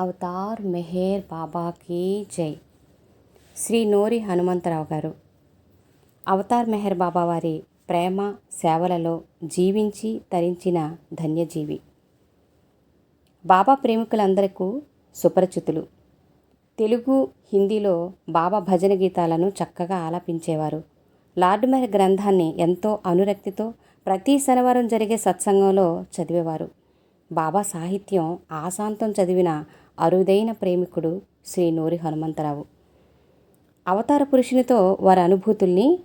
Avatar Meher బాబాకి జై. శ్రీ నోరి హనుమంతరావు గారు. అవతార్ మెహర్ బాబా వారి ప్రేమ సేవలలో జీవించి తరించిన ధన్యజీవి. బాబా ప్రేమికులందరికీ సుపరిచితులు. తెలుగు హిందీలో బాబా భజన గీతాలను చక్కగా ఆలపించేవారు. లార్డ్ మెహర్ గ్రంథాన్ని ఎంతో అనురక్తితో ప్రతి శనివారం జరిగే సత్సంగంలో చదివేవారు. బాబా సాహిత్యం ఆశాంతం చదివిన అరుదైన ప్రేమికుడు శ్రీ నూరి హనుమంతరావు. అవతార పురుషునితో వారి అనుభూతుల్ని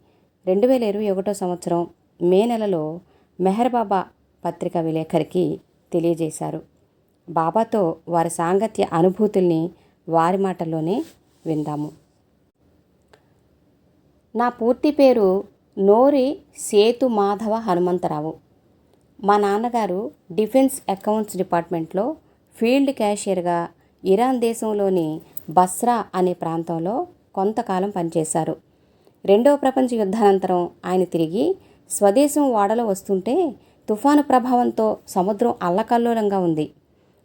రెండు వేల ఇరవై ఒకటో సంవత్సరం మే నెలలో మెహర్ బాబా పత్రిక విలేకరికి తెలియజేశారు. బాబాతో వారి సాంగత్య అనుభూతుల్ని వారి మాటల్లోనే విందాము. నా పూర్తి పేరు నోరి సేతు మాధవ హనుమంతరావు. మా నాన్నగారు డిఫెన్స్ అకౌంట్స్ డిపార్ట్మెంట్లో ఫీల్డ్ క్యాషియర్గా ఇరాన్ దేశంలోని బస్రా అనే ప్రాంతంలో కొంతకాలం పనిచేశారు. రెండవ ప్రపంచ యుద్ధానంతరం ఆయన తిరిగి స్వదేశం ఓడలో వస్తుంటే తుఫాను ప్రభావంతో సముద్రం అల్లకల్లోలంగా ఉంది.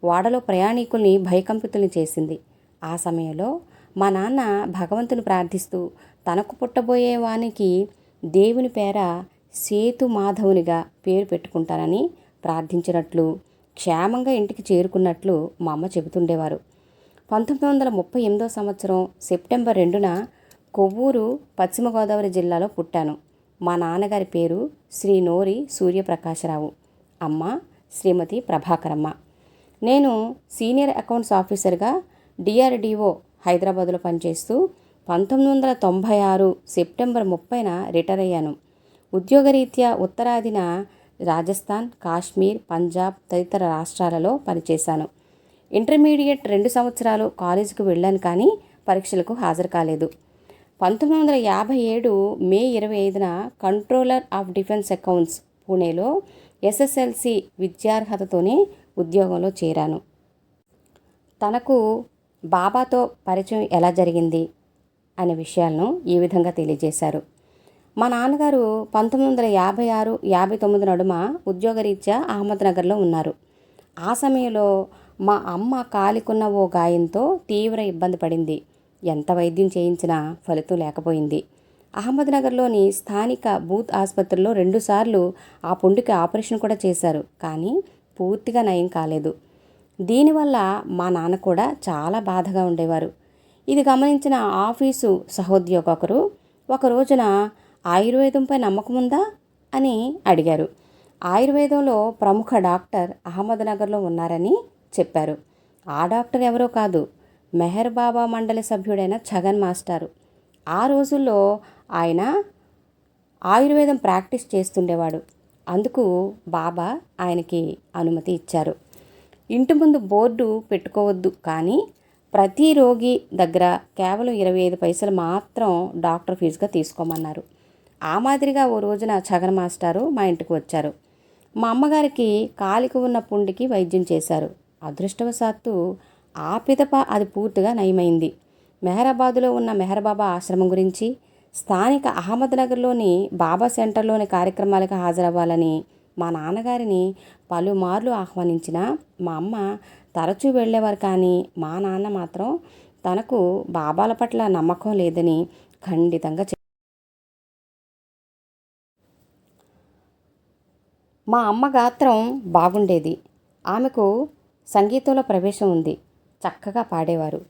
ఓడలో ప్రయాణికుల్ని భయకంపితుల్ని చేసింది. ఆ సమయంలో మా నాన్న భగవంతుని ప్రార్థిస్తూ తనకు పుట్టబోయే వానికి దేవుని పేర సేతు మాధవునిగా పేరు పెట్టుకుంటానని ప్రార్థించినట్లు క్షేమంగా ఇంటికి చేరుకున్నట్లు మా అమ్మ చెబుతుండేవారు. పంతొమ్మిది వందల ముప్పై ఎనిమిదో సంవత్సరం సెప్టెంబర్ రెండున కొవ్వూరు పశ్చిమ గోదావరి జిల్లాలో పుట్టాను. మా నాన్నగారి పేరు శ్రీ నోరి సూర్యప్రకాశరావు. అమ్మ శ్రీమతి ప్రభాకరమ్మ. నేను సీనియర్ అకౌంట్స్ ఆఫీసర్గా డిఆర్డిఓ హైదరాబాద్లో పనిచేస్తూ పంతొమ్మిది వందల తొంభై ఆరు సెప్టెంబర్ ముప్పైన రిటైర్ అయ్యాను. ఉద్యోగరీత్యా ఉత్తరాదిన రాజస్థాన్ కాశ్మీర్ పంజాబ్ తదితర రాష్ట్రాలలో పనిచేశాను. ఇంటర్మీడియట్ రెండు సంవత్సరాలు కాలేజీకి వెళ్ళాను కానీ పరీక్షలకు హాజరు కాలేదు. పంతొమ్మిది వందల యాభై ఏడు మే ఇరవై ఐదున కంట్రోలర్ ఆఫ్ డిఫెన్స్ అకౌంట్స్ పూణేలో ఎస్ఎస్ఎల్సి విద్యార్హతతోనే ఉద్యోగంలో చేరాను. తనకు బాబాతో పరిచయం ఎలా జరిగింది అనే విషయాలను ఈ విధంగా తెలియజేశారు. మా నాన్నగారు పంతొమ్మిది వందల యాభై ఆరు యాభై తొమ్మిది నడుమ ఉద్యోగరీత్యా అహ్మద్నగర్లో ఉన్నారు. ఆ సమయంలో మా అమ్మ కాలికున్న ఓ గాయంతో తీవ్ర ఇబ్బంది పడింది. ఎంత వైద్యం చేయించినా ఫలితం లేకపోయింది. అహ్మద్నగర్లోని స్థానిక బూత్ ఆసుపత్రిలో రెండుసార్లు ఆ పుండుకి ఆపరేషన్ కూడా చేశారు. కానీ పూర్తిగా నయం కాలేదు. దీనివల్ల మా నాన్న కూడా చాలా బాధగా ఉండేవారు. ఇది గమనించిన ఆఫీసు సహోద్యోగి ఒకరు ఒక రోజున ఆయుర్వేదంపై నమ్మకం ఉందా అని అడిగారు. ఆయుర్వేదంలో ప్రముఖ డాక్టర్ అహ్మద్నగర్లో ఉన్నారని చెప్పారు. ఆ డాక్టర్ ఎవరో కాదు. మెహర్ బాబా మండలి సభ్యుడైన ఛగన్ మాస్టారు. ఆ రోజుల్లో ఆయన ఆయుర్వేదం ప్రాక్టీస్ చేస్తుండేవాడు. అందుకు బాబా ఆయనకి అనుమతి ఇచ్చారు. ఇంటి ముందు బోర్డు పెట్టుకోవద్దు. కానీ ప్రతి రోగి దగ్గర కేవలం ఇరవై ఐదు పైసలు మాత్రం డాక్టర్ ఫీజుగా తీసుకోమన్నారు. ఆ మాదిరిగా ఓ రోజున ఛగన్ మాస్టారు మా ఇంటికి వచ్చారు. మా అమ్మగారికి కాలికి ఉన్న పుండికి వైద్యం చేశారు. అదృష్టవశాత్తు ఆ పిదప అది పూర్తిగా నయమైంది. మెహరాబాదులో ఉన్న మెహర్బాబా ఆశ్రమం గురించి స్థానిక అహ్మద్నగర్లోని బాబా సెంటర్లోని కార్యక్రమాలకు హాజరవ్వాలని మా నాన్నగారిని పలుమార్లు ఆహ్వానించిన మా అమ్మ తరచూ వెళ్ళేవారు కానీ మా నాన్న మాత్రం తనకు బాబాల పట్ల నమ్మకం లేదని ఖండితంగా మా అమ్మ గాత్రం బాగుండేది. ఆమెకు సంగీతంలో ప్రవేశం ఉంది. చక్కగా పాడేవారు.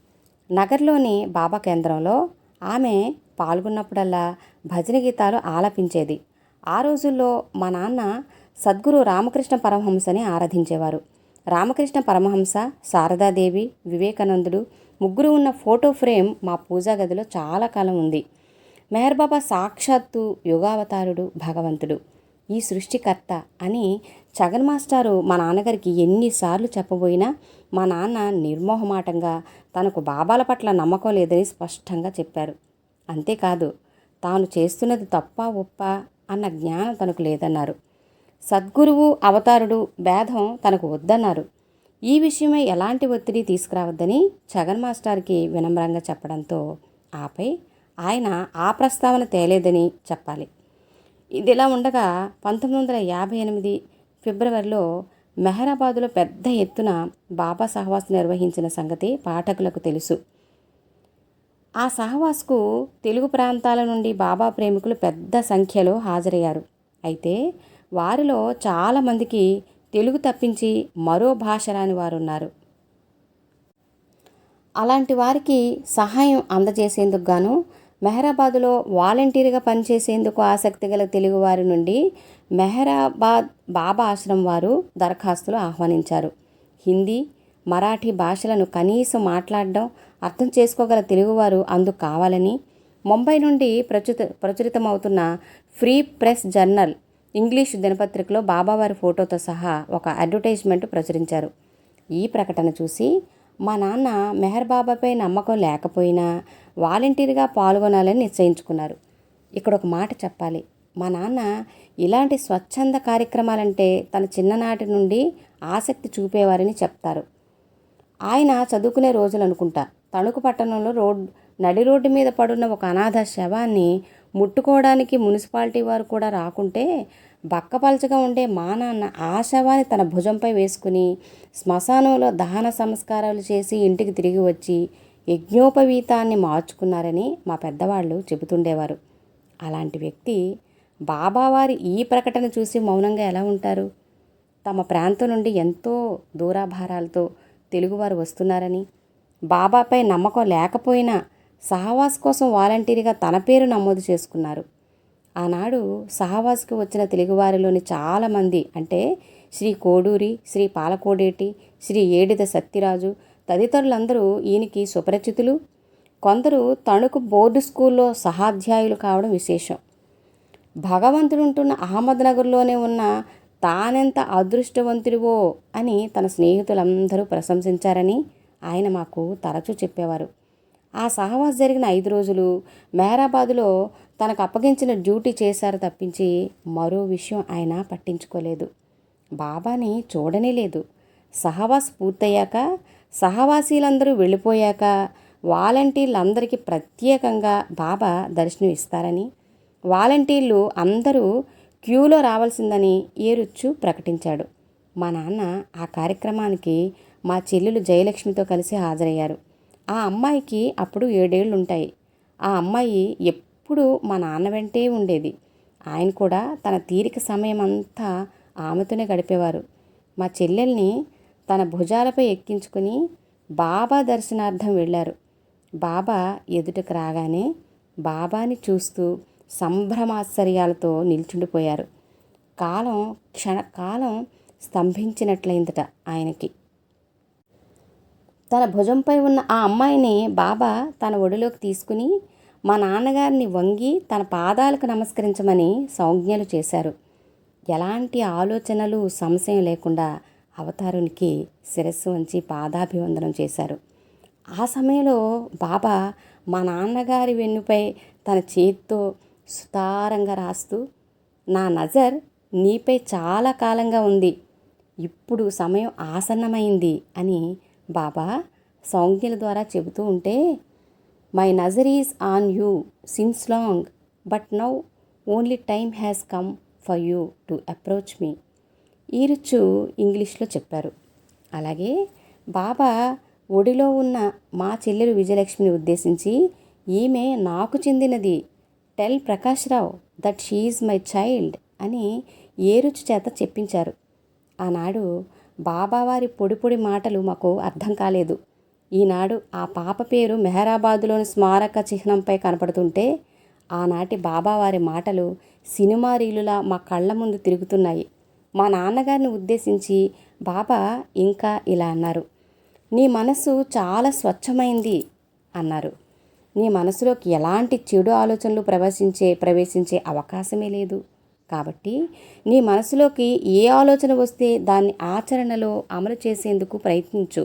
నగర్లోని బాబా కేంద్రంలో ఆమె పాల్గొన్నప్పుడల్లా భజన గీతాలు ఆలపించేది. ఆ రోజుల్లో మా నాన్న సద్గురు రామకృష్ణ పరమహంసని ఆరాధించేవారు. రామకృష్ణ పరమహంస శారదాదేవి వివేకానందుడు ముగ్గురు ఉన్న ఫోటో ఫ్రేమ్ మా పూజా గదిలో చాలా కాలం ఉంది. మెహర్బాబా సాక్షాత్తు యుగావతారుడు భగవంతుడు. ఈ సృష్టికర్త అని జగన్ మాస్టారు మా నాన్నగారికి ఎన్నిసార్లు చెప్పబోయినా మా నాన్న నిర్మోహమాటంగా తనకు బాబాల పట్ల నమ్మకం లేదని స్పష్టంగా చెప్పారు. అంతేకాదు తాను చేస్తున్నది తప్ప ఒప్ప అన్న జ్ఞానం తనకు లేదన్నారు. సద్గురువు అవతారుడు భేదం తనకు వద్దన్నారు. ఈ విషయమై ఎలాంటి ఒత్తిడి తీసుకురావద్దని జగన్ మాస్టార్కి వినమ్రంగా చెప్పడంతో ఆపై ఆయన ఆ ప్రస్తావన తేలేదని చెప్పాలి. ఇదిలా ఉండగా పంతొమ్మిది వందల యాభై ఎనిమిది ఫిబ్రవరిలో మెహరాబాదులో పెద్ద ఎత్తున బాబా సహవాస్ నిర్వహించిన సంగతి పాఠకులకు తెలుసు. ఆ సహవాస్కు తెలుగు ప్రాంతాల నుండి బాబా ప్రేమికులు పెద్ద సంఖ్యలో హాజరయ్యారు. అయితే వారిలో చాలామందికి తెలుగు తప్పించి మరో భాష రాని వారు ఉన్నారు అలాంటి వారికి సహాయం అందజేసేందుకు గాను మెహరాబాదులో వాలంటీర్గా పనిచేసేందుకు ఆసక్తి గల తెలుగువారి నుండి మెహరాబాద్ బాబా ఆశ్రమం వారు దరఖాస్తులు ఆహ్వానించారు. హిందీ మరాఠీ భాషలను కనీసం మాట్లాడడం అర్థం చేసుకోగల తెలుగువారు అందుకు కావాలని ముంబై నుండి ప్రచుత ప్రచురితమవుతున్న ఫ్రీ ప్రెస్ జర్నల్ ఇంగ్లీషు దినపత్రికలో బాబావారి ఫోటోతో సహా ఒక అడ్వర్టైజ్మెంట్ ప్రచురించారు. ఈ ప్రకటన చూసి మా నాన్న మెహర్ బాబాపై నమ్మకం లేకపోయినా వాలంటీర్గా పాల్గొనాలని నిశ్చయించుకున్నారు. ఇక్కడ ఒక మాట చెప్పాలి. మా నాన్న ఇలాంటి స్వచ్ఛంద కార్యక్రమాలంటే తన చిన్ననాటి నుండి ఆసక్తి చూపేవారని చెప్తారు. ఆయన చదువుకునే రోజులు అనుకుంటా. తణుకు పట్టణంలో రోడ్ నడి రోడ్డు మీద పడున్న ఒక అనాథ శవాన్ని ముట్టుకోవడానికి మున్సిపాలిటీ వారు కూడా రాకుంటే బక్కపలచగా ఉండే మా నాన్న ఆశవాన్ని తన భుజంపై వేసుకుని శ్మశానంలో దహన సంస్కారాలు చేసి ఇంటికి తిరిగి వచ్చి యజ్ఞోపవీతాన్ని మార్చుకున్నారని మా పెద్దవాళ్ళు చెబుతుండేవారు. అలాంటి వ్యక్తి బాబావారి ఈ ప్రకటన చూసి మౌనంగా ఎలా ఉంటారు? తమ ప్రాంతం నుండి ఎంతో దూరాభారాలతో తెలుగువారు వస్తున్నారని బాబాపై నమ్మకం లేకపోయినా సహవాస్ కోసం వాలంటీర్గా తన పేరు నమోదు చేసుకున్నారు. ఆనాడు సహవాస్కి వచ్చిన తెలుగువారిలోని చాలామంది అంటే శ్రీ కోడూరి శ్రీ పాలకోడేటి శ్రీ ఏడిద సత్యరాజు తదితరులందరూ ఈయనకి సుపరిచితులు. కొందరు తణుకు బోర్డు స్కూల్లో సహాధ్యాయులు కావడం విశేషం. భగవంతుడు ఉంటున్న అహ్మద్నగర్లోనే ఉన్న తానెంత అదృష్టవంతుడివో అని తన స్నేహితులందరూ ప్రశంసించారని ఆయన మాకు తరచూ చెప్పేవారు. ఆ సహవాస్ జరిగిన ఐదు రోజులు మెహరాబాదులో తనకు అప్పగించిన డ్యూటీ చేశారు తప్పించి మరో విషయం ఆయన పట్టించుకోలేదు. బాబాని చూడనే లేదు. సహవాస్ పూర్తయ్యాక సహవాసీలందరూ వెళ్ళిపోయాక వాలంటీర్లందరికీ ప్రత్యేకంగా బాబా దర్శనం ఇస్తారని వాలంటీర్లు అందరూ క్యూలో రావాల్సిందని ఏరుచ్చు ప్రకటించాడు. మా నాన్న ఆ కార్యక్రమానికి మా చెల్లెలు జయలక్ష్మితో కలిసి హాజరయ్యారు. ఆ అమ్మాయికి అప్పుడు ఏడేళ్ళు ఉంటాయి ఆ అమ్మాయి ఎప్పుడు మా నాన్న వెంటే ఉండేది. ఆయన కూడా తన తీరిక సమయం అంతా ఆమెతోనే గడిపేవారు. మా చెల్లెల్ని తన భుజాలపై ఎక్కించుకుని బాబా దర్శనార్థం వెళ్ళారు. బాబా ఎదుటకు రాగానే బాబాని చూస్తూ సంభ్రమాశ్చర్యాలతో నిల్చుండిపోయారు. కాలం క్షణకాలం స్తంభించినట్లయిందట ఆయనకి. తన భుజంపై ఉన్న ఆ అమ్మాయిని బాబా తన ఒడిలోకి తీసుకుని మా నాన్నగారిని వంగి తన పాదాలకు నమస్కరించమని సంజ్ఞలు చేశారు. ఎలాంటి ఆలోచనలు సంశయం లేకుండా అవతారునికి శిరస్సు వంచి పాదాభివందనం చేశారు. ఆ సమయంలో బాబా మా నాన్నగారి వెన్నుపై తన చేతితో సుతారంగా రాస్తూ నా నజర్ నీపై చాలా కాలంగా ఉంది. ఇప్పుడు సమయం ఆసన్నమైంది అని బాబా సంజ్ఞల ద్వారా చెబుతూ ఉంటే my nazar is on you since long but now only time has come for you to approach me ఈరుచు ఇంగ్లీష్లో చెప్పారు. అలాగే బాబా ఒడిలో ఉన్న మా చెల్లెలు విజయలక్ష్మిని ఉద్దేశించి ఈమె నాకు చెందినది. Tell Prakash Rao that she is my child అని ఏరుచు చేత చెప్పించారు. ఆనాడు బాబావారి పొడి పొడి మాటలు మాకు అర్థం కాలేదు. ఈనాడు ఆ పాప పేరు మెహరాబాదులోని స్మారక చిహ్నంపై కనపడుతుంటే ఆనాటి బాబావారి మాటలు సినిమా రీలులా మా కళ్ళ ముందు తిరుగుతున్నాయి. మా నాన్నగారిని ఉద్దేశించి బాబా ఇంకా ఇలా అన్నారు. నీ మనసు చాలా స్వచ్ఛమైంది అన్నారు. నీ మనసులోకి ఎలాంటి చెడు ఆలోచనలు ప్రవేశించే ప్రవేశించే అవకాశమే లేదు. కాబట్టి నీ మనసులోకి ఏ ఆలోచన వస్తే దాన్ని ఆచరణలో అమలు చేసేందుకు ప్రయత్నించు.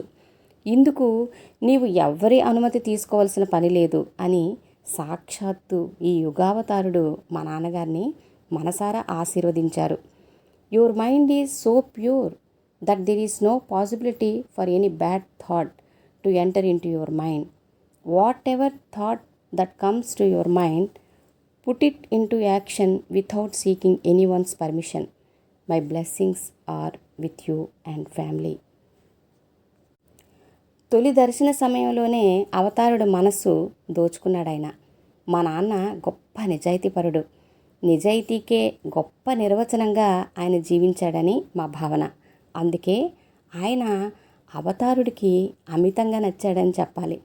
ఇందుకు నీవు ఎవ్వరి అనుమతి తీసుకోవాల్సిన పని లేదు అని సాక్షాత్తు ఈ యుగావతారుడు మా నాన్నగారిని మనసారా ఆశీర్వదించారు. Your mind is so pure that there is no possibility for any bad thought to enter into your mind. Whatever thought that comes to your mind put it into action without seeking anyone's permission my blessings are with you and family తొలి దర్శన సమయంలోనే అవతారుడు మనస్సు దోచుకున్నాడాయన. మా నాన్న గొప్ప నిజాయితీపరుడు. నిజాయితీకే గొప్ప నిర్వచనంగా ఆయన జీవించాడని మా భావన. అందుకే ఆయన అవతారుడికి అమితంగా నచ్చాడని చెప్పాలి.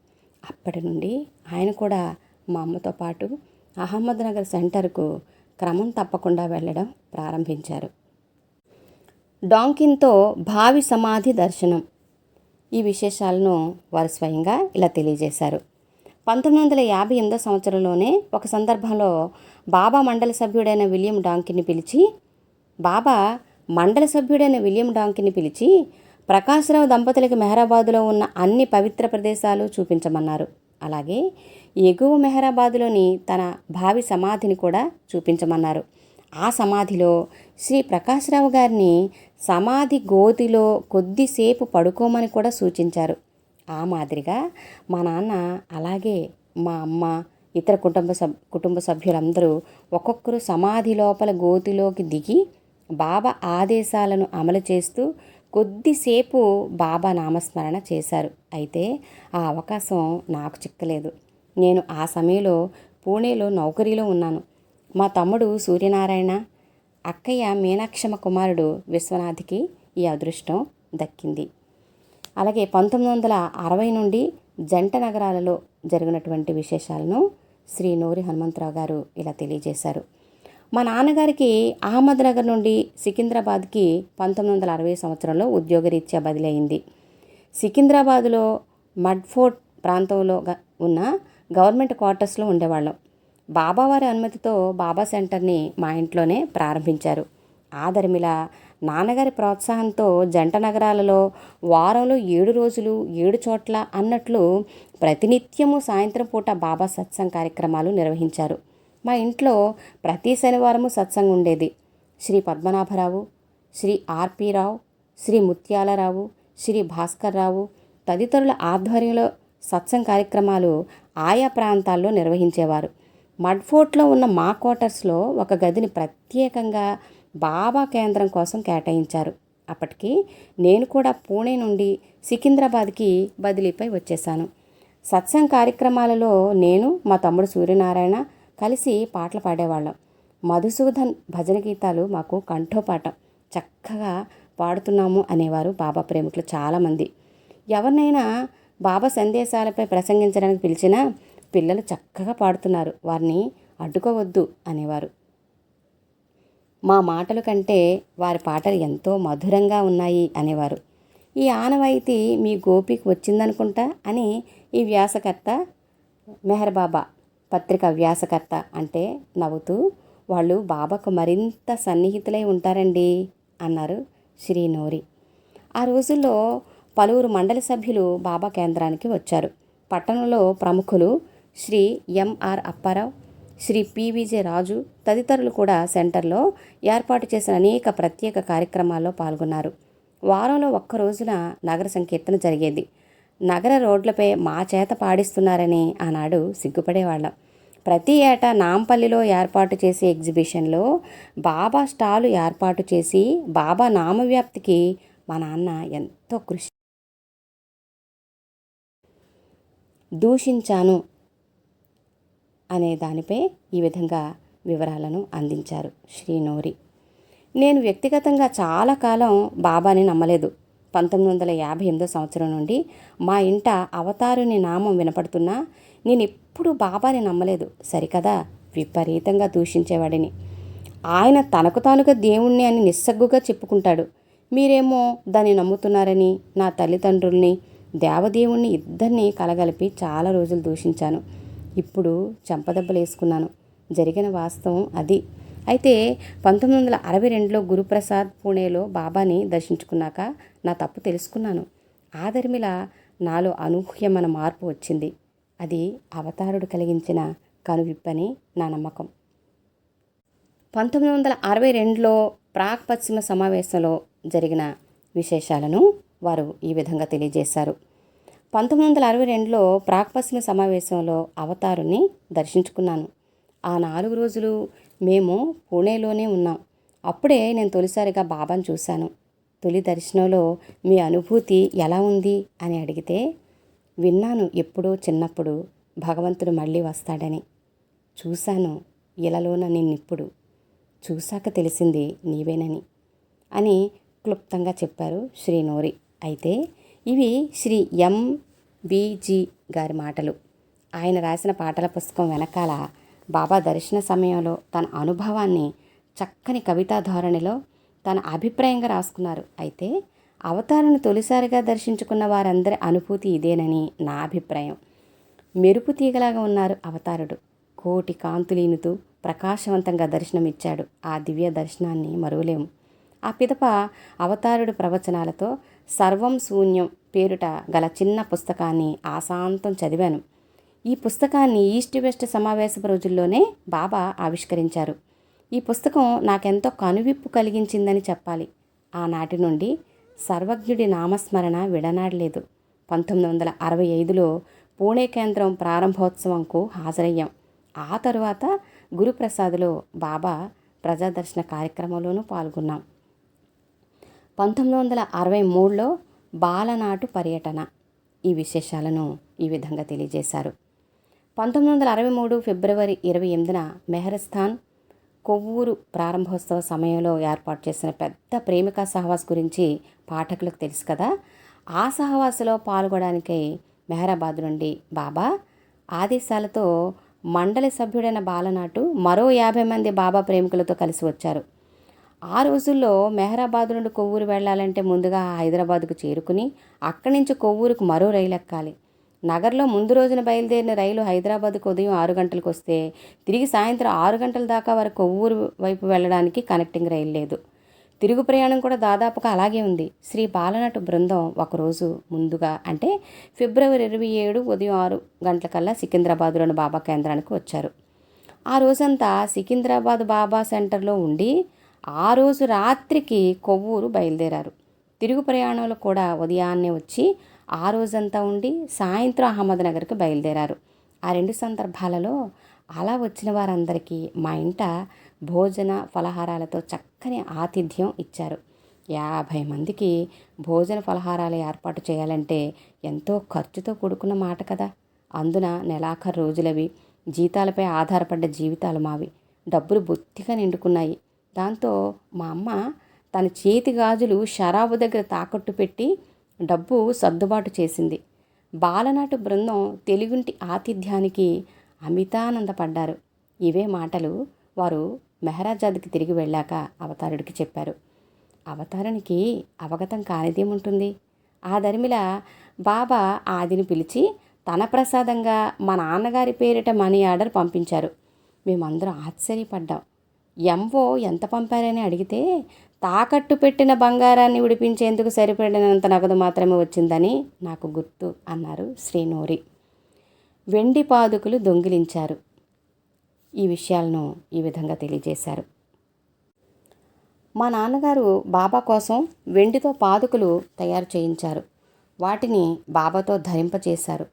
అప్పటి నుండి ఆయన కూడా మా అమ్మతో పాటు అహ్మద్ నగర్ సెంటర్కు క్రమం తప్పకుండా వెళ్ళడం ప్రారంభించారు. డాంకిన్తో భావి సమాధి దర్శనం. ఈ విశేషాలను వారు స్వయంగా ఇలా తెలియజేశారు. పంతొమ్మిది వందల యాభై ఎనిమిదో సంవత్సరంలోనే ఒక సందర్భంలో బాబా మండలి సభ్యుడైన విలియం డాంకిని పిలిచి బాబా మండలి సభ్యుడైన విలియం డాంకిని పిలిచి ప్రకాశ్రావు దంపతులకి మెహరాబాదులో ఉన్న అన్ని పవిత్ర ప్రదేశాలు చూపించమన్నారు. అలాగే ఎగువ మెహరాబాదులోని తన భావి సమాధిని కూడా చూపించమన్నారు. ఆ సమాధిలో శ్రీ ప్రకాశ్రావు గారిని సమాధి గోతిలో కొద్దిసేపు పడుకోమని కూడా సూచించారు. ఆ మాదిరిగా మా నాన్న అలాగే మా అమ్మ ఇతర కుటుంబ సభ్ కుటుంబ సభ్యులందరూ ఒక్కొక్కరు సమాధి లోపల గోతిలోకి దిగి బాబా ఆదేశాలను అమలు చేస్తూ కొద్దిసేపు బాబా నామస్మరణ చేశారు. అయితే ఆ అవకాశం నాకు చిక్కలేదు. నేను ఆ సమయంలో పూణేలో నౌకరీలో ఉన్నాను. మా తమ్ముడు సూర్యనారాయణ అక్కయ్య మీనాక్షమ కుమారుడు విశ్వనాథ్కి ఈ అదృష్టం దక్కింది. అలాగే పంతొమ్మిది వందల అరవై నుండి జంట నగరాలలో జరిగినటువంటి విశేషాలను శ్రీ నూరి హనుమంతరావు గారు ఇలా తెలియజేశారు. మా నాన్నగారికి అహ్మద్నగర్ నుండి సికింద్రాబాద్కి పంతొమ్మిది వందల అరవై సంవత్సరంలో ఉద్యోగరీత్యా బదిలీ అయింది సికింద్రాబాదులో మడ్ఫోర్ట్ ప్రాంతంలో ఉన్న గవర్నమెంట్ క్వార్టర్స్లో ఉండేవాళ్ళం. బాబావారి అనుమతితో బాబా సెంటర్ని మా ఇంట్లోనే ప్రారంభించారు. ఆదరిమిల నాన్నగారి ప్రోత్సాహంతో జంట నగరాలలో వారంలో ఏడు రోజులు ఏడు చోట్ల అన్నట్లు ప్రతినిత్యము సాయంత్రం పూట బాబా సత్సంగ్ కార్యక్రమాలు నిర్వహించారు. మా ఇంట్లో ప్రతి శనివారము సత్సంగ్ ఉండేది. శ్రీ పద్మనాభరావు శ్రీ ఆర్పి రావు శ్రీ ముత్యాలరావు శ్రీ భాస్కర్రావు తదితరుల ఆధ్వర్యంలో సత్సంగ్ కార్యక్రమాలు ఆయా ప్రాంతాల్లో నిర్వహించేవారు. మడ్ఫోర్ట్లో ఉన్న మా క్వార్టర్స్లో ఒక గదిని ప్రత్యేకంగా బాబా కేంద్రం కోసం కేటాయించారు. అప్పటికి నేను కూడా పూణే నుండి సికింద్రాబాద్కి బదిలీపై వచ్చేసాను సత్సంగ్ కార్యక్రమాలలో నేను మా తమ్ముడు సూర్యనారాయణ కలిసి పాటలు పాడేవాళ్ళం. మధుసూదన్ భజన గీతాలు మాకు కంఠోపాఠం. చక్కగా పాడుతున్నాము అనేవారు బాబా ప్రేమికులు చాలామంది. ఎవరినైనా బాబా సందేశాలపై ప్రసంగించడానికి పిలిచినా పిల్లలు చక్కగా పాడుతున్నారు. వారిని అడ్డుకోవద్దు అనేవారు. మా మాటల కంటే వారి పాటలు ఎంతో మధురంగా ఉన్నాయి అనేవారు. ఈ ఆనవాయితీ మీ గోపికి వచ్చిందనుకుంటా అని ఈ వ్యాసకర్త మెహర్ బాబా పత్రిక వ్యాసకర్త అంటే నవ్వుతూ వాళ్ళు బాబాకు మరింత సన్నిహితులై ఉంటారండి అన్నారు శ్రీ నోరి ఆ రోజుల్లో పలువురు మండలి సభ్యులు బాబా కేంద్రానికి వచ్చారు. పట్టణంలో ప్రముఖులు శ్రీ ఎంఆర్ అప్పారావు శ్రీ పివిజే రాజు తదితరులు కూడా సెంటర్లో ఏర్పాటు చేసిన అనేక ప్రత్యేక కార్యక్రమాల్లో పాల్గొన్నారు. వారంలో ఒక్క రోజున నగర సంకీర్తన జరిగేది. నగర రోడ్లపై మా చేత పాడిస్తున్నారని ఆనాడు సిగ్గుపడేవాళ్ళం. ప్రతి ఏటా నాంపల్లిలో ఏర్పాటు చేసే ఎగ్జిబిషన్లో బాబా స్టాలు ఏర్పాటు చేసి బాబా నామవ్యాప్తికి మా నాన్న ఎంతో కృషి దూషించాను అనే దానిపై ఈ విధంగా వివరాలను అందించారు శ్రీనోరి. నేను వ్యక్తిగతంగా చాలా కాలం బాబాని నమ్మలేదు. పంతొమ్మిది వందల యాభై ఎనిమిదో సంవత్సరం నుండి మా ఇంట అవతారుని నామం వినపడుతున్నా నేను ఎప్పుడూ బాబాని నమ్మలేదు. సరికదా? విపరీతంగా దూషించేవాడిని. ఆయన తనకు తానుగా దేవుణ్ణి అని నిస్సగ్గుగా చెప్పుకుంటాడు. మీరేమో దాన్ని నమ్ముతున్నారని నా తల్లిదండ్రుల్ని దేవదేవుణ్ణి ఇద్దరిని కలగలిపి చాలా రోజులు దూషించాను. ఇప్పుడు చెంపదెబ్బలు వేసుకున్నాను జరిగిన వాస్తవం అది. అయితే పంతొమ్మిది వందల అరవై రెండులో గురుప్రసాద్ పూణేలో బాబాని దర్శించుకున్నాక నా తప్పు తెలుసుకున్నాను. ఆదర్మిల నాలో అనూహ్యమైన మార్పు వచ్చింది. అది అవతారుడు కలిగించిన కనువిప్పని నా నమ్మకం. పంతొమ్మిది వందల అరవై రెండులో ప్రాక్ పశ్చిమ సమావేశంలో జరిగిన విశేషాలను వారు ఈ విధంగా తెలియజేశారు. పంతొమ్మిది వందల అరవై రెండులో ప్రాక్ పశ్చిమ సమావేశంలో అవతారుని దర్శించుకున్నాను. ఆ నాలుగు రోజులు మేము పూణేలోనే ఉన్నాం. అప్పుడే నేను తొలిసారిగా బాబాను చూశాను. తొలి దర్శనంలో మీ అనుభూతి ఎలా ఉంది అని అడిగితే విన్నాను ఎప్పుడో చిన్నప్పుడు భగవంతుడు మళ్ళీ వస్తాడని. చూశాను ఇలలోన నిన్నిప్పుడు. చూశాక తెలిసింది నీవేనని అని క్లుప్తంగా చెప్పారు శ్రీ నోరి. అయితే ఇవి శ్రీ ఎంబీజీ గారి మాటలు. ఆయన రాసిన పాటల పుస్తకం వెనకాల బాబా దర్శన సమయంలో తన అనుభవాన్ని చక్కని కవితా ధోరణిలో తన అభిప్రాయంగా రాసుకున్నారు. అయితే అవతారను తొలిసారిగా దర్శించుకున్న వారందరి అనుభూతి ఇదేనని నా అభిప్రాయం. మెరుపు తీగలాగా ఉన్నారు అవతారుడు. కోటి కాంతులీనుతూ ప్రకాశవంతంగా దర్శనమిచ్చాడు. ఆ దివ్య దర్శనాన్ని మరువలేము. ఆ పిదప అవతారుడు ప్రవచనాలతో సర్వం శూన్యం పేరుట గల చిన్న పుస్తకాన్ని ఆశాంతం చదివాను. ఈ పుస్తకాన్ని ఈస్ట్ వెస్ట్ సమావేశపు రోజుల్లోనే బాబా ఆవిష్కరించారు. ఈ పుస్తకం నాకెంతో కనువిప్పు కలిగించిందని చెప్పాలి. ఆనాటి నుండి సర్వజ్ఞుడి నామస్మరణ విడనాడలేదు. పంతొమ్మిది వందల అరవై ఐదులో పూణే కేంద్రం ప్రారంభోత్సవంకు హాజరయ్యాం. ఆ తరువాత గురుప్రసాద్లో బాబా ప్రజాదర్శన కార్యక్రమంలోనూ పాల్గొన్నాం. పంతొమ్మిది వందల అరవై మూడులో బాలనాటు పర్యటన. ఈ విశేషాలను ఈ విధంగా తెలియజేశారు. పంతొమ్మిది వందల అరవై మూడు ఫిబ్రవరి ఇరవై ఎనిమిదిన మెహరస్థాన్ కొవ్వూరు ప్రారంభోత్సవ సమయంలో ఏర్పాటు చేసిన పెద్ద ప్రేమిక సహవాస్ గురించి పాఠకులకు తెలుసు కదా. ఆ సహవాసలో పాల్గొనడానికై మెహరాబాద్ నుండి బాబా ఆదేశాలతో మండలి సభ్యుడైన బాలనాటు మరో యాభై మంది బాబా ప్రేమికులతో కలిసి వచ్చారు. ఆ రోజుల్లో మెహరాబాద్ నుండి కొవ్వూరు వెళ్ళాలంటే ముందుగా హైదరాబాద్కు చేరుకుని అక్కడి నుంచి కొవ్వూరుకు మరో రైలు ఎక్కాలి నగర్లో ముందు రోజున బయలుదేరిన రైలు హైదరాబాద్కు ఉదయం ఆరు గంటలకు వస్తే తిరిగి సాయంత్రం ఆరు గంటల దాకా వరకు కొవ్వూరు వైపు వెళ్ళడానికి కనెక్టింగ్ రైలు లేదు. తిరుగు ప్రయాణం కూడా దాదాపుగా అలాగే ఉంది. శ్రీ బాలనటు బృందం ఒకరోజు ముందుగా అంటే ఫిబ్రవరి ఇరవై ఏడు ఉదయం ఆరు గంటలకల్లా సికింద్రాబాద్లోని బాబా కేంద్రానికి వచ్చారు. ఆ రోజంతా సికింద్రాబాద్ బాబా సెంటర్లో ఉండి ఆ రోజు రాత్రికి కొవ్వూరు బయలుదేరారు. తిరుగు ప్రయాణంలో కూడా ఉదయాన్నే వచ్చి ఆ రోజంతా ఉండి సాయంత్రం అహ్మద్నగర్కి బయలుదేరారు. ఆ రెండు సందర్భాలలో అలా వచ్చిన వారందరికీ మా ఇంట భోజన ఫలహారాలతో చక్కని ఆతిథ్యం ఇచ్చారు. యాభై మందికి భోజన ఫలహారాలు ఏర్పాటు చేయాలంటే ఎంతో ఖర్చుతో కూడుకున్న మాట కదా. అందున నెలాఖరు రోజులవి జీతాలపై ఆధారపడ్డ జీవితాలు మావి. డబ్బులు బొత్తిగా నిండుకున్నాయి. దాంతో మా అమ్మ తన చేతి గాజులు షరాబు దగ్గర తాకట్టు పెట్టి డబ్బు సర్దుబాటు చేసింది. బాలనాటు బృందం తెలుగుంటి ఆతిథ్యానికి అమితానందపడ్డారు. ఇవే మాటలు వారు మెహరాజాద్కి తిరిగి వెళ్ళాక అవతారుడికి చెప్పారు. అవతారునికి అవగతం కానిదేముంటుంది? ఆ దరిమిల బాబా ఆదిని పిలిచి తన ప్రసాదంగా మా నాన్నగారి పేరిట మనీ ఆర్డర్ పంపించారు. మేమందరం ఆశ్చర్యపడ్డాం. ఎంఓ ఎంత పంపారని అడిగితే తాకట్టు పెట్టిన బంగారాన్ని విడిపించేందుకు సరిపడినంత నగదు మాత్రమే వచ్చిందని నాకు గుర్తు అన్నారు శ్రీనూరి. వెండి పాదుకులు దొంగిలించారు. ఈ విషయాలను ఈ విధంగా తెలియజేశారు. మా నాన్నగారు బాబా కోసం వెండితో పాదుకులు తయారు చేయించారు. వాటిని బాబాతో ధరింపచేశారు.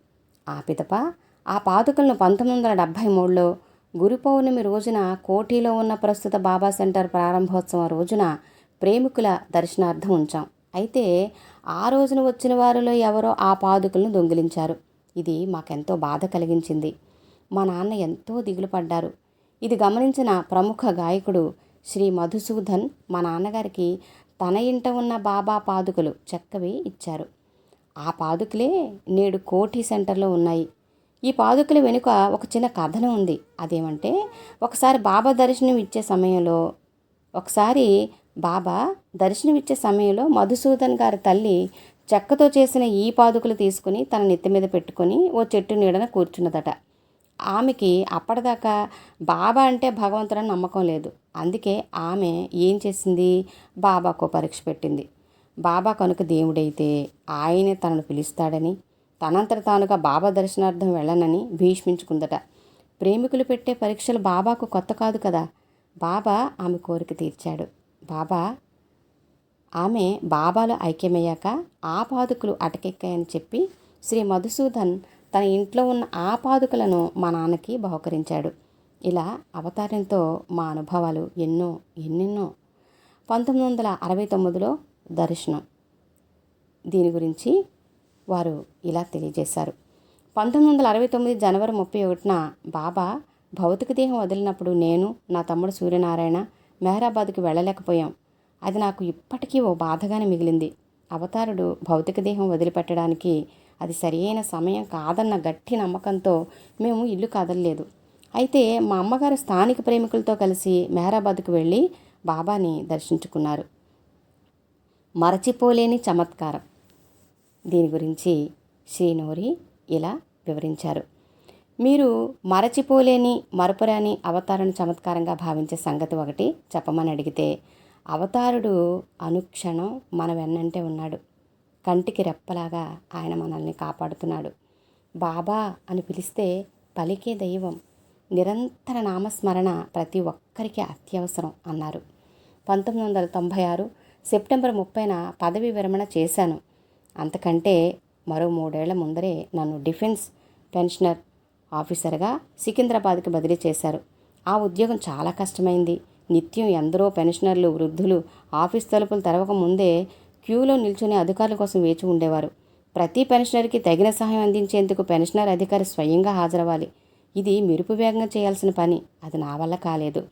ఆ పిదప ఆ పాదుకలను పంతొమ్మిది వందల డెబ్భై మూడులో గురు పౌర్ణమి రోజున కోఠీలో ఉన్న ప్రస్తుత బాబా సెంటర్ ప్రారంభోత్సవం రోజున ప్రేమికుల దర్శనార్థం ఉంచాం. అయితే ఆ రోజున వచ్చిన వారిలో ఎవరో ఆ పాదుకలను దొంగిలించారు. ఇది మాకెంతో బాధ కలిగించింది. మా నాన్న ఎంతో దిగులు పడ్డారు. ఇది గమనించిన ప్రముఖ గాయకుడు శ్రీ మధుసూదన్ మా నాన్నగారికి తన ఇంట ఉన్న బాబా పాదుకలు చెక్కవి ఇచ్చారు. ఆ పాదుకలే నేడు కోఠి సెంటర్లో ఉన్నాయి. ఈ పాదుకల వెనుక ఒక చిన్న కథనం ఉంది. అదేమంటే ఒకసారి బాబా దర్శనం ఇచ్చే సమయంలో ఒకసారి బాబా దర్శనం ఇచ్చే సమయంలో మధుసూదన్ గారి తల్లి చెక్కతో చేసిన ఈ పాదుకులు తీసుకుని తన నెత్తి మీద పెట్టుకొని ఓ చెట్టు నీడన కూర్చున్నదట. ఆమెకి అప్పటిదాకా బాబా అంటే భగవంతుడని నమ్మకం లేదు. అందుకే ఆమె ఏం చేసింది? బాబాకు పరీక్ష పెట్టింది. బాబా కనుక దేవుడైతే ఆయనే తనను పిలుస్తాడని తనంతట తానుగా బాబా దర్శనార్థం వెళ్ళనని భీష్మించుకుందట. ప్రేమికులు పెట్టే పరీక్షలు బాబాకు కొత్త కాదు కదా. బాబా ఆమె కోరిక తీర్చాడు. బాబా ఆమె బాబాలో ఐక్యమయ్యాక ఆ పాదుకులు అటకెక్కాయని చెప్పి శ్రీ మధుసూదన్ తన ఇంట్లో ఉన్న ఆ పాదుకలను మా నాన్నకి బహుకరించాడు. ఇలా అవతారంతో మా అనుభవాలు ఎన్నో ఎన్నెన్నో. పంతొమ్మిది వందల అరవై తొమ్మిదిలో దర్శనం. దీని గురించి వారు ఇలా తెలియజేశారు. పంతొమ్మిది వందల అరవై తొమ్మిది జనవరి ముప్పై ఒకటిన బాబా భౌతిక దేహం వదిలినప్పుడు నేను నా తమ్ముడు సూర్యనారాయణ మెహరాబాద్కి వెళ్ళలేకపోయాం. అది నాకు ఇప్పటికీ ఓ బాధగానే మిగిలింది. అవతారుడు భౌతిక దేహం వదిలిపెట్టడానికి అది సరియైన సమయం కాదన్న గట్టి నమ్మకంతో మేము ఇల్లు కదలలేదు. అయితే మా అమ్మగారు స్థానిక ప్రేమికులతో కలిసి మెహరాబాద్కు వెళ్ళి బాబాని దర్శించుకున్నారు. మరచిపోలేని చమత్కారం. దీని గురించి శ్రీనోరి ఇలా వివరించారు. మీరు మరచిపోలేని మరపురాని అవతారణ చమత్కారంగా భావించే సంగతి ఒకటి చెప్పమని అడిగితే అవతారుడు అనుక్షణం మన వెన్నంటే ఉన్నాడు. కంటికి రెప్పలాగా ఆయన మనల్ని కాపాడుతున్నాడు. బాబా అని పిలిస్తే పలికే దైవం నిరంతర నామస్మరణ ప్రతి ఒక్కరికి అత్యవసరం అన్నారు. పంతొమ్మిది వందల తొంభై ఆరు సెప్టెంబర్ ముప్పైన పదవి విరమణ చేశాను. అంతకంటే మరో మూడేళ్ళ ముందరే నన్ను డిఫెన్స్ పెన్షనర్ ఆఫీసర్గా సికింద్రాబాద్కి బదిలీ చేశారు. ఆ ఉద్యోగం చాలా కష్టమైంది. నిత్యం ఎందరో పెన్షనర్లు వృద్ధులు ఆఫీస్ తలుపులు తెరవక ముందే క్యూలో నిల్చునే అధికారుల కోసం వేచి ఉండేవారు. ప్రతి పెన్షనర్కి తగిన సహాయం అందించేందుకు పెన్షనర్ అధికారి స్వయంగా హాజరవ్వాలి. ఇది మెరుపు వేగంగా చేయాల్సిన పని. అది నా వల్ల కాలేదు.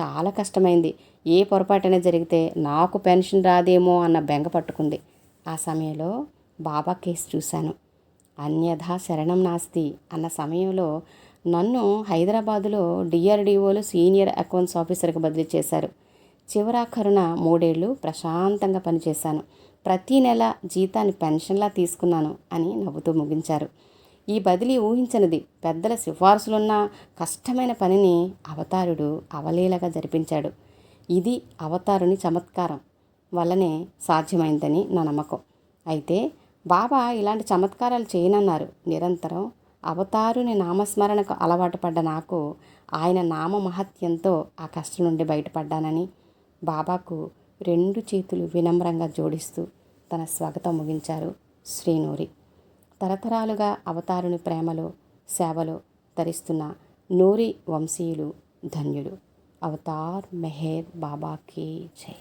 చాలా కష్టమైంది. ఏ పొరపాటైనా జరిగితే నాకు పెన్షన్ రాదేమో అన్న బెంగ పట్టుకుంది. ఆ సమయంలో బాబా కేసు చూశాను. అన్యథా శరణం నాస్తి అన్న సమయంలో నన్ను హైదరాబాదులో డిఆర్డిఓలో సీనియర్ అకౌంట్స్ ఆఫీసర్కి బదిలీ చేశారు. చివరాఖరున మూడేళ్ళు ప్రశాంతంగా పనిచేశాను. ప్రతీ నెల జీతాన్ని పెన్షన్లా తీసుకున్నాను అని నవ్వుతూ ముగించారు. ఈ బదిలీ ఊహించనిది. పెద్దల సిఫార్సులున్న కష్టమైన పనిని అవతారుడు అవలీలగా జరిపించాడు. ఇది అవతారుని చమత్కారం. వల్లనే సాధ్యమైందని నా నమ్మకం. అయితే బాబా ఇలాంటి చమత్కారాలు చేయనన్నారు. నిరంతరం అవతారుని నామస్మరణకు అలవాటు పడ్డ నాకు ఆయన నామ మహత్యంతో ఆ కష్టం నుండి బయటపడ్డానని బాబాకు రెండు చేతులు వినమ్రంగా జోడిస్తూ తన స్వాగతం ముగించారు శ్రీనూరి. తరతరాలుగా అవతారుని ప్రేమలో సేవలో తరిస్తున్న నూరి వంశీయులు ధన్యులు. అవతార్ మెహర్ బాబాకి జై.